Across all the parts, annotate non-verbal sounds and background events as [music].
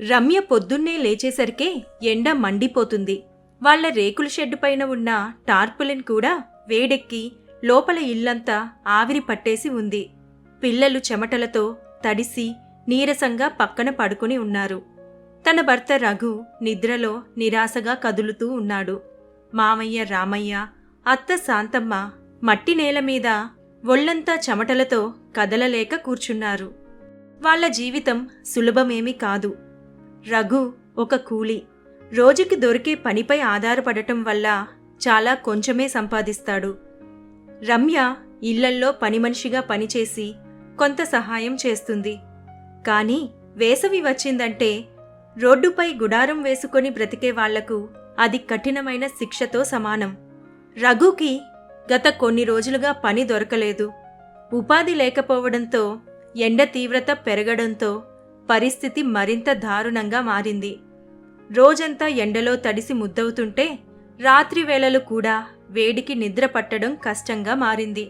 రమ్య పొద్దున్నే లేచేసరికే ఎండ మండిపోతుంది. వాళ్ళ రేకుల షెడ్డు పైన ఉన్న టార్పులిన్ కూడా వేడెక్కి లోపల ఇల్లంతా ఆవిరి పట్టేసి ఉంది. పిల్లలు చెమటలతో తడిసి నీరసంగా పక్కన పడుకుని ఉన్నారు. తన భర్త రఘు నిద్రలో నిరాశగా కదులుతూ ఉన్నాడు. మామయ్య రామయ్య అత్త శాంతమ్మ మట్టి నేల మీద ఒళ్ళంతా చెమటలతో కదలలేక కూర్చున్నారు. వాళ్ళ జీవితం సులభమేమీ కాదు. రఘు ఒక కూలి. రోజుకి దొరికే పనిపై ఆధారపడటం వల్ల చాలా కొంచెమే సంపాదిస్తాడు. రమ్య ఇళ్ళల్లో పనిమనిషిగా పనిచేసి కొంత సహాయం చేస్తుంది. కానీ వేసవి వచ్చిందంటే రోడ్డుపై గుడారం వేసుకొని బ్రతికే వాళ్ళకు అది కఠినమైన శిక్షతో సమానం. రఘుకి గత కొన్ని రోజులుగా పని దొరకలేదు. ఉపాధి లేకపోవడంతో ఎండ తీవ్రత పెరగడంతో పరిస్థితి మరింత దారుణంగా మారింది. రోజంతా ఎండలో తడిసి ముద్దవుతుంటే రాత్రి వేళలు కూడా వేడికి నిద్ర పట్టడం కష్టంగా మారింది.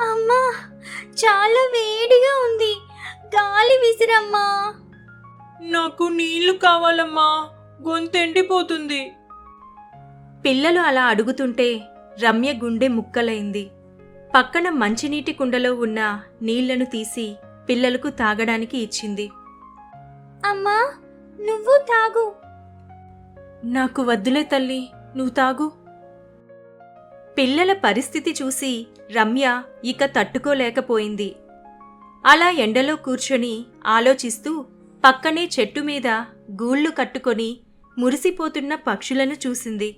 అమ్మా చాలా వేడిగా ఉంది. గాలి విసిరమ్మా. నాకు నీళ్ళు కావాలమ్మా గొంతెండిపోతుంది పిల్లలు అలా అడుగుతుంటే రమ్య గుండె ముక్కలైంది. పక్కన మంచినీటి కుండలో ఉన్న నీళ్ళను తీసి పిల్లలకు తాగడానికి ఇచ్చింది. అమ్మా నువ్వు తాగు. నాకు వద్దులే తల్లి నువ్వు తాగు. పిల్లల పరిస్థితి చూసి రమ్య ఇక తట్టుకోలేకపోయింది. అలా ఎండలో కూర్చొని ఆలోచిస్తూ పక్కనే చెట్టు మీద గూళ్ళు కట్టుకొని మురిసిపోతున్న పక్షులను చూసింది.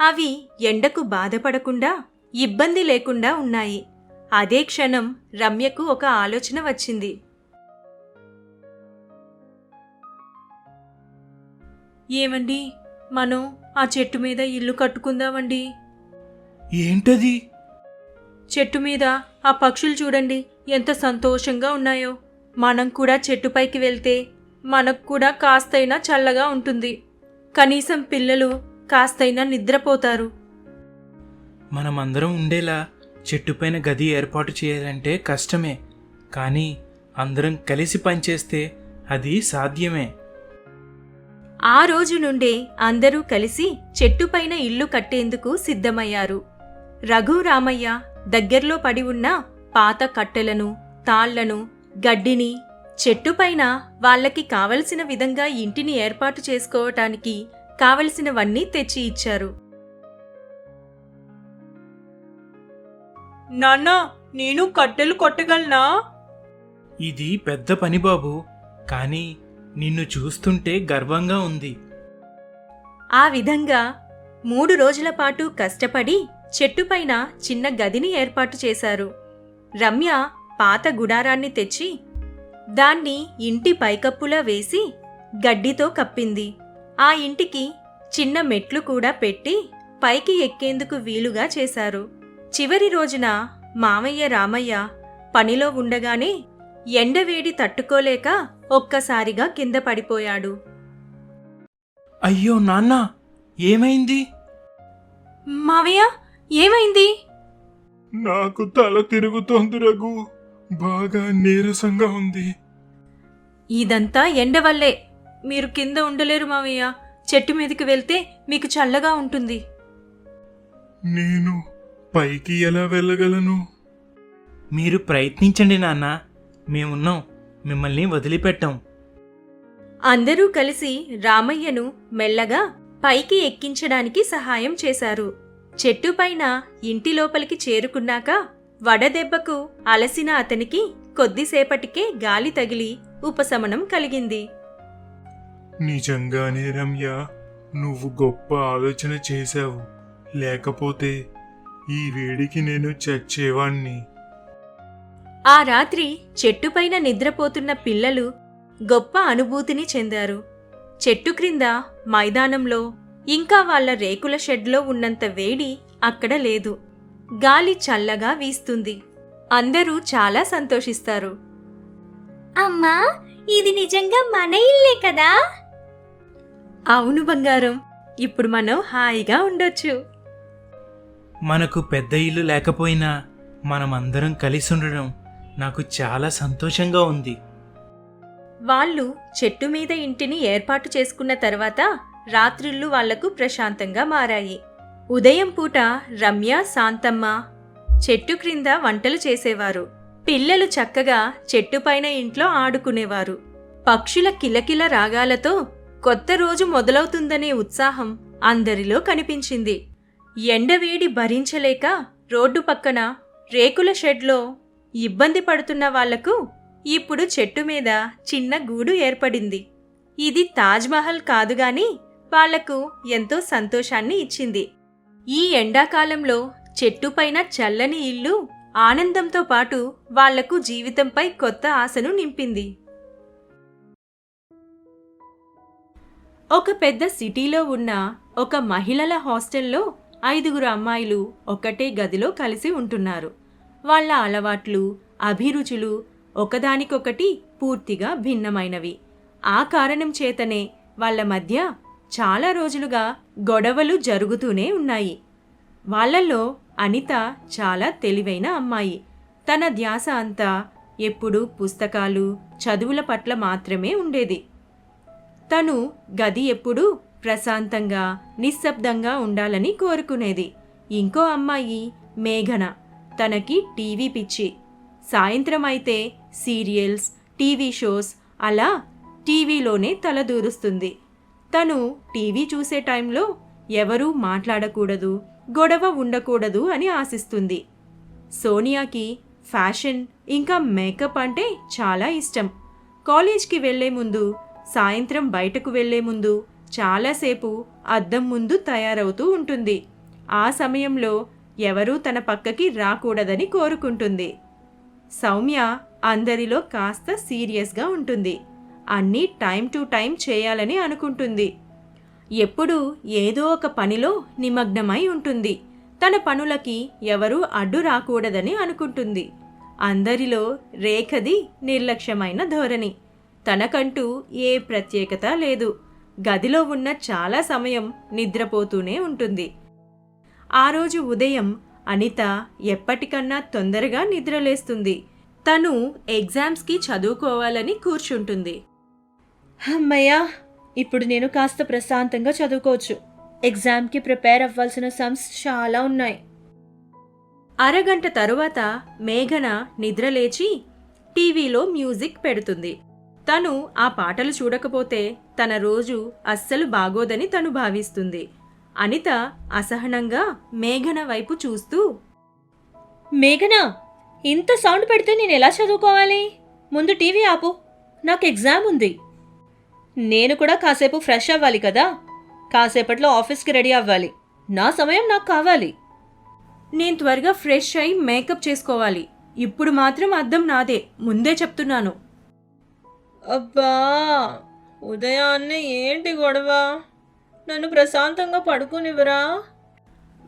అవి ఎండకు బాధపడకుండా ఇబ్బంది లేకుండా ఉన్నాయి. అదే క్షణం రమ్యకు ఒక ఆలోచన వచ్చింది. ఏమండి? మనం ఆ చెట్టు మీద ఇల్లు కట్టుకుందామండి. ఏంటది? చెట్టు మీద ఆ పక్షులు చూడండి ఎంత సంతోషంగా ఉన్నాయో. మనం కూడా చెట్టుపైకి వెళ్తే మనకు కూడా కాస్తైనా చల్లగా ఉంటుంది. కనీసం పిల్లలు కాస్తైనా నిద్రపోతారు. మనమందరం ఉండేలా చెట్టుపైన గది ఏర్పాటు చేయాలంటే కష్టమే కానీ అందరం కలిసి పనిచేస్తే అది సాధ్యమే. ఆ రోజు నుండే అందరూ కలిసి చెట్టుపైన ఇల్లు కట్టేందుకు సిద్ధమయ్యారు. రఘు రామయ్య దగ్గర్లో పడి ఉన్న పాత కట్టెలను తాళ్ళను గడ్డిని చెట్టుపైన వాళ్ళకి కావలసిన విధంగా ఇంటిని ఏర్పాటు చేసుకోవటానికి కావలసినవన్నీ తెచ్చి ఇచ్చారు. నాన్నా నేను కట్టెలు కొట్టగలనా? ఇది పెద్ద పని బాబు కానీ నిన్ను చూస్తుంటే గర్వంగా ఉంది. ఆ విధంగా మూడు రోజుల పాటు కష్టపడి చెట్టుపైన చిన్న గదిని ఏర్పాటు చేశారు. రమ్య పాత గుడారాన్ని తెచ్చి దాన్ని ఇంటి పైకప్పులా వేసి గడ్డితో కప్పింది. ఆ ఇంటికి చిన్న మెట్లు కూడా పెట్టి పైకి ఎక్కేందుకు వీలుగా చేశారు. చివరి రోజున మామయ్య రామయ్య పనిలో ఉండగానే ఎండవేడి తట్టుకోలేక ఒక్కసారిగా కింద పడిపోయాడు. అయ్యో నాన్న ఏమైంది? మావయ్య ఏమైంది? నాకు తల తిరుగుతోంది రఘు. బాగా నీరసంగా ఉంది. ఇదంతా ఎండ వల్లే. మీరు కింద ఉండలేరు మావయ్య చెట్టు మీదకి వెళ్తే మీకు చల్లగా ఉంటుంది. నేను పైకి ఎలా వెళ్ళగలను? మీరు ప్రయత్నించండి నాన్న. మేమున్నాం. మిమ్మల్ని వదిలిపెట్టాం. అందరూ కలిసి రామయ్యను మెల్లగా పైకి ఎక్కించడానికి సహాయం చేశారు. చెట్టుపైన ఇంటి లోపలికి చేరుకున్నాక వడదెబ్బకు అలసిన అతనికి కొద్దిసేపటికే గాలి తగిలి ఉపశమనం కలిగింది. నిజంగానే రమ్య నువ్వు గొప్ప ఆలోచన చేశావు. లేకపోతే ఈ వేడికి నేను చచ్చేవాణ్ణి. ఆ రాత్రి చెట్టుపైన నిద్రపోతున్న పిల్లలు గొప్ప అనుభూతిని చెందారు. చెట్టు క్రింద మైదానంలో ఇంకా వాళ్ళ రేకుల షెడ్లో ఉన్నంత వేడి అక్కడ లేదు. గాలి చల్లగా వీస్తుంది. అందరూ చాలా సంతోషిస్తారు. అమ్మా ఇది నిజంగా మన ఇల్లే కదా? అవును బంగారం ఇప్పుడు మనం హాయిగా ఉండొచ్చు. మనకు పెద్ద ఇల్లు లేకపోయినా మనమందరం కలిసి ఉండడం నాకు చాలా సంతోషంగా ఉంది. వాళ్ళు చెట్టు మీద ఇంటిని ఏర్పాటు చేసుకున్న తర్వాత రాత్రిళ్ళు వాళ్ళకు ప్రశాంతంగా మారాయి. ఉదయం పూట రమ్య శాంతమ్మ చెట్టు క్రింద వంటలు చేసేవారు. పిల్లలు చక్కగా చెట్టుపైన ఇంట్లో ఆడుకునేవారు. పక్షుల కిలకిల రాగాలతో కొత్త రోజు మొదలవుతుందనే ఉత్సాహం అందరిలో కనిపించింది. ఎండవేడి భరించలేక రోడ్డు పక్కన రేకుల షెడ్లో ఇబ్బంది పడుతున్న వాళ్ళకు ఇప్పుడు చెట్టు మీద చిన్న గూడు ఏర్పడింది. ఇది తాజ్మహల్ కాదుగాని వాళ్ళకు ఎంతో సంతోషాన్ని ఇచ్చింది. ఈ ఎండాకాలంలో చెట్టుపైన చల్లని ఇల్లు ఆనందంతో పాటు వాళ్ళకు జీవితంపై కొత్త ఆశను నింపింది. ఒక పెద్ద సిటీలో ఉన్న ఒక మహిళల హాస్టల్లో ఐదుగురు అమ్మాయిలు ఒక్కటే గదిలో కలిసి ఉంటున్నారు. వాళ్ళ అలవాట్లు అభిరుచులు ఒకదానికొకటి పూర్తిగా భిన్నమైనవి. ఆ కారణం చేతనే వాళ్ళ మధ్య చాలా రోజులుగా గొడవలు జరుగుతూనే ఉన్నాయి. వాళ్ళల్లో అనిత చాలా తెలివైన అమ్మాయి. తన ధ్యాస అంతా ఎప్పుడూ పుస్తకాలు చదువుల పట్ల మాత్రమే ఉండేది. తను గది ఎప్పుడూ ప్రశాంతంగా నిశ్శబ్దంగా ఉండాలని కోరుకునేది. ఇంకో అమ్మాయి మేఘన. తనకి టీవీ పిచ్చి. సాయంత్రం అయితే సీరియల్స్ టీవీ షోస్ అలా టీవీలోనే తలదూరుస్తుంది తను టీవీ చూసే టైంలో ఎవరూ మాట్లాడకూడదు గొడవ ఉండకూడదు అని ఆశిస్తుంది. సోనియాకి ఫ్యాషన్ ఇంకా మేకప్ అంటే చాలా ఇష్టం. కాలేజ్కి వెళ్ళే ముందు సాయంత్రం బయటకు వెళ్ళే ముందు చాలాసేపు అద్దం ముందు తయారవుతూ ఉంటుంది. ఆ సమయంలో ఎవరూ తన పక్కకి రాకూడదని కోరుకుంటుంది. సౌమ్య అందరిలో కాస్త సీరియస్గా ఉంటుంది. అన్నీ టైం టు టైం చేయాలని అనుకుంటుంది. ఎప్పుడూ ఏదో ఒక పనిలో నిమగ్నమై ఉంటుంది. తన పనులకి ఎవరూ అడ్డు రాకూడదని అనుకుంటుంది. అందరిలో రేఖది నిర్లక్ష్యమైన ధోరణి. తనకంటూ ఏ ప్రత్యేకత లేదు. గదిలో ఉన్న చాలా సమయం నిద్రపోతూనే ఉంటుంది. ఆ రోజు ఉదయం అనిత ఎప్పటికన్నా తొందరగా నిద్రలేస్తుంది. తను ఎగ్జామ్స్కి చదువుకోవాలని కూర్చుంటుంది. అమ్మయ్యా ఇప్పుడు నేను కాస్త ప్రశాంతంగా చదువుకోవచ్చు. ఎగ్జామ్కి ప్రిపేర్ అవ్వాల్సిన సమ్స్ చాలా ఉన్నాయి. అరగంట తరువాత మేఘన నిద్రలేచి టీవీలో మ్యూజిక్ పెడుతుంది. తను ఆ పాటలు చూడకపోతే తన రోజు అస్సలు బాగోదని తను భావిస్తుంది. అనిత అసహనంగా మేఘన వైపు చూస్తూ మేఘన ఇంత సౌండ్ పెడితే నేను ఎలా చదువుకోవాలి? ముందు టీవీ ఆపు నాకు ఎగ్జామ్ ఉంది. నేను కూడా కాసేపు ఫ్రెష్ అవ్వాలి కదా? కాసేపట్లో ఆఫీస్కి రెడీ అవ్వాలి. నా సమయం నాకు కావాలి. నేను త్వరగా ఫ్రెష్ అయి మేకప్ చేసుకోవాలి. ఇప్పుడు మాత్రం అద్దం నాదే. ముందే చెప్తున్నాను. అబ్బా ఉదయాన్నే ఏంటి గొడవ? నన్ను ప్రశాంతంగా పడుకునివ్వరా?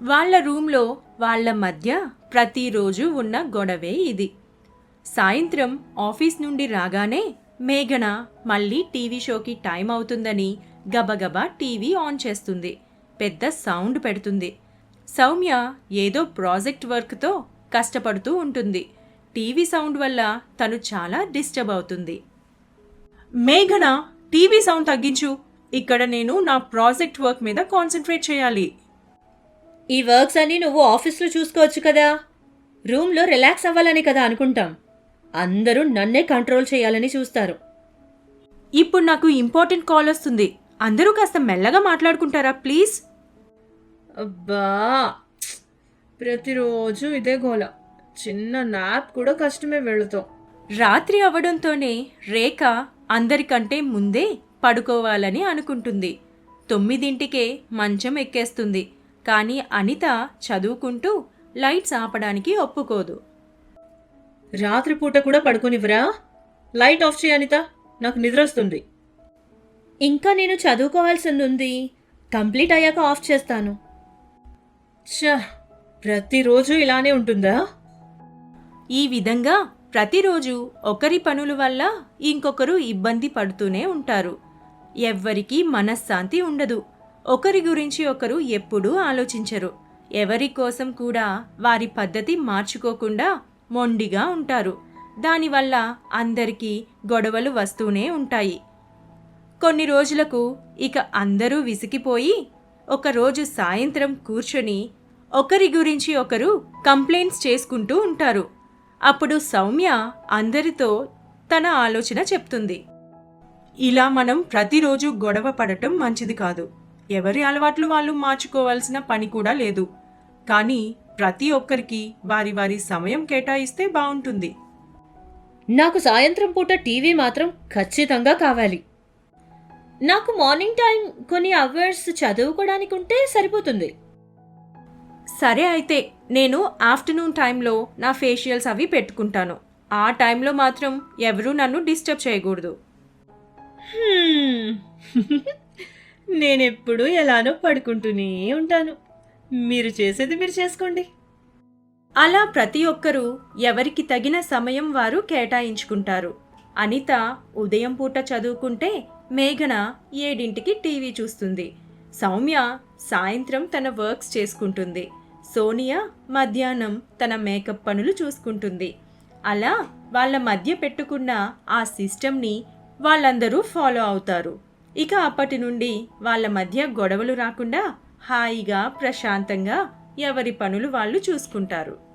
వాళ్ళ రూమ్లో వాళ్ళ మధ్య ప్రతిరోజు ఉన్న గొడవే ఇది. సాయంత్రం ఆఫీస్ నుండి రాగానే మేఘన మళ్ళీ టీవీ షోకి టైం అవుతుందని గబగబా టీవీ ఆన్ చేస్తుంది. పెద్ద సౌండ్ పెడుతుంది. సౌమ్య ఏదో ప్రాజెక్ట్ వర్క్తో కష్టపడుతూ ఉంటుంది. టీవీ సౌండ్ వల్ల తను చాలా డిస్టర్బ్ అవుతుంది. మేఘన టీవీ సౌండ్ తగ్గించు. ఇక్కడ నేను నా ప్రాజెక్ట్ వర్క్ మీద కాన్సన్ట్రేట్ చేయాలి. ఈ వర్క్స్ అన్నీ నువ్వు ఆఫీస్లో చూసుకోవచ్చు కదా. రూమ్లో రిలాక్స్ అవ్వాలని కదా అనుకుంటాం. అందరూ నన్నే కంట్రోల్ చేయాలని చూస్తారు. ఇప్పుడు నాకు ఇంపార్టెంట్ కాల్ వస్తుంది. అందరూ కాస్త మెల్లగా మాట్లాడుకుంటారా ప్లీజ్? అబ్బా! ప్రతిరోజు ఇదే గోల. చిన్న నాప్ కూడా కష్టమే వెళుతాం రాత్రి అవడంతోనే రేఖ అందరికంటే ముందే పడుకోవాలని అనుకుంటుంది. తొమ్మిదింటికే మంచం ఎక్కేస్తుంది. కానీ అనిత చదువుకుంటూ లైట్స్ ఆపడానికి ఒప్పుకోదు. రాత్రిపూట కూడా పడుకోనివ్వరా? లైట్ ఆఫ్ చేయనిత నాకు నిద్ర వస్తుంది. ఇంకా నేను చదువుకోవాల్సింది ఉంది కంప్లీట్ అయ్యాక ఆఫ్ చేస్తాను. ఛ ప్రతిరోజు ఇలానే ఉంటుందా? ఈ విధంగా ప్రతిరోజు ఒకరి పనుల వల్ల ఇంకొకరు ఇబ్బంది పడుతూనే ఉంటారు. ఎవ్వరికీ మనశ్శాంతి ఉండదు. ఒకరి గురించి ఒకరు ఎప్పుడూ ఆలోచించరు. ఎవరి కోసం కూడా వారి పద్ధతి మార్చుకోకుండా మొండిగా ఉంటారు. దానివల్ల అందరికీ గొడవలు వస్తూనే ఉంటాయి. కొన్ని రోజులకు ఇక అందరూ విసిగిపోయి ఒకరోజు సాయంత్రం కూర్చొని ఒకరి గురించి ఒకరు కంప్లైంట్స్ చేసుకుంటూ ఉంటారు. అప్పుడు సౌమ్య అందరితో తన ఆలోచన చెప్తుంది. ఇలా మనం ప్రతిరోజు గొడవ పడటం మంచిది కాదు. ఎవరి అలవాట్లు వాళ్ళు మార్చుకోవాల్సిన పని కూడా లేదు. కానీ ప్రతి ఒక్కరికి వారి వారి సమయం కేటాయిస్తే బాగుంటుంది. నాకు సాయంత్రం పూట టీవీ మాత్రం ఖచ్చితంగా కావాలి. నాకు మార్నింగ్ టైం కొన్ని అవర్స్ చదువుకోవడానికి ఉంటే సరిపోతుంది. సరే అయితే నేను ఆఫ్టర్నూన్ టైంలో నా ఫేషియల్స్ అవి పెట్టుకుంటాను. ఆ టైంలో మాత్రం ఎవరూ నన్ను డిస్టర్బ్ చేయకూడదు. [laughs] నేనెప్పుడు ఎలానో పడుకుంటూనే ఉంటాను. మీరు చేసేది మీరు చేసుకోండి. అలా ప్రతి ఒక్కరూ ఎవరికి తగిన సమయం వారు కేటాయించుకుంటారు. అనిత ఉదయం పూట చదువుకుంటే మేఘన ఏడింటికి టీవీ చూస్తుంది. సౌమ్య సాయంత్రం తన వర్క్స్ చేసుకుంటుంది. సోనియా మధ్యాహ్నం తన మేకప్ పనులు చూసుకుంటుంది. అలా వాళ్ళ మధ్య పెట్టుకున్న ఆ సిస్టమ్ని వాళ్ళందరూ ఫాలో అవుతారు. ఇక అప్పటి నుండి వాళ్ళ మధ్య గొడవలు రాకుండా హాయిగా ప్రశాంతంగా ఎవరి పనులు వాళ్ళు చూసుకుంటారు.